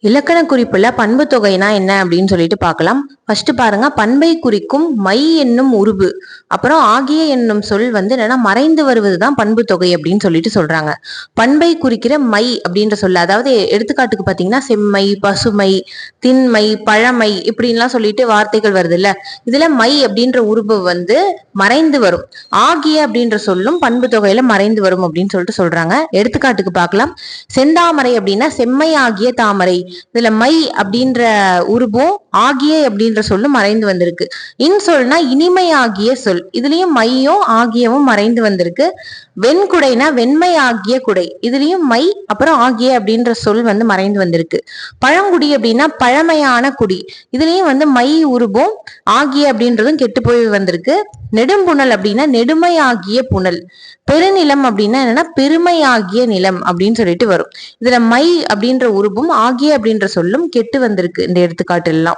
இலக்கண குறிப்புல பண்பு தொகைனா என்ன அப்படின்னு சொல்லிட்டு பார்க்கலாம். ஃபர்ஸ்ட் பாருங்க பண்பை குறிக்கும் மை என்னும் உருபு. அப்புறம் ஆகிய என்னும் சொல் வந்து என்னன்னா மறைந்து வருவதுதான் பண்பு தொகை அப்படின்னு சொல்லிட்டு சொல்றாங்க. பண்பை குறிக்கிற மை அப்படின்ற சொல்ல அதாவது எடுத்துக்காட்டுக்கு பாத்தீங்கன்னா செம்மை பசுமை திண்மை பழமை இப்படின்லாம் சொல்லிட்டு வார்த்தைகள் வருது இல்ல இதுல மை அப்படின்ற உருபு வந்து மறைந்து வரும். ஆகிய அப்படின்ற சொல்லும் பண்பு தொகையில மறைந்து வரும் அப்படின்னு சொல்லிட்டு சொல்றாங்க. எடுத்துக்காட்டுக்கு பார்க்கலாம். செந்தாமரை அப்படின்னா செம்மை ஆகிய தாமரை. இதுல மை அப்படின்ற உருவம் ஆகிய அப்படின்ற சொல்லும் மறைந்து வந்திருக்கு. இன் சொல்னா இனிமை ஆகிய சொல். இதுலயும் மையும் ஆகியவும் மறைந்து வந்திருக்கு. வெண்குடைனா வெண்மை ஆகிய குடை. இதுலயும் மை அப்புறம் ஆகிய அப்படின்ற சொல் வந்து மறைந்து வந்திருக்கு. பழங்குடி அப்படின்னா பழமையான குடி. இதுலயும் வந்து மை உருவம் ஆகிய அப்படின்றதும் கெட்டு போய் வந்திருக்கு. நெடும்புணல் அப்படின்னா நெடுமை ஆகிய புனல். பெருநிலம் அப்படின்னா என்னன்னா பெருமை ஆகிய நிலம் அப்படின்னு சொல்லிட்டு வரும். இதுல மை அப்படின்ற உருவும் ஆகிய அப்படின்ற சொல்லும் கெட்டு வந்திருக்கு இந்த எடுத்துக்காட்டு எல்லாம்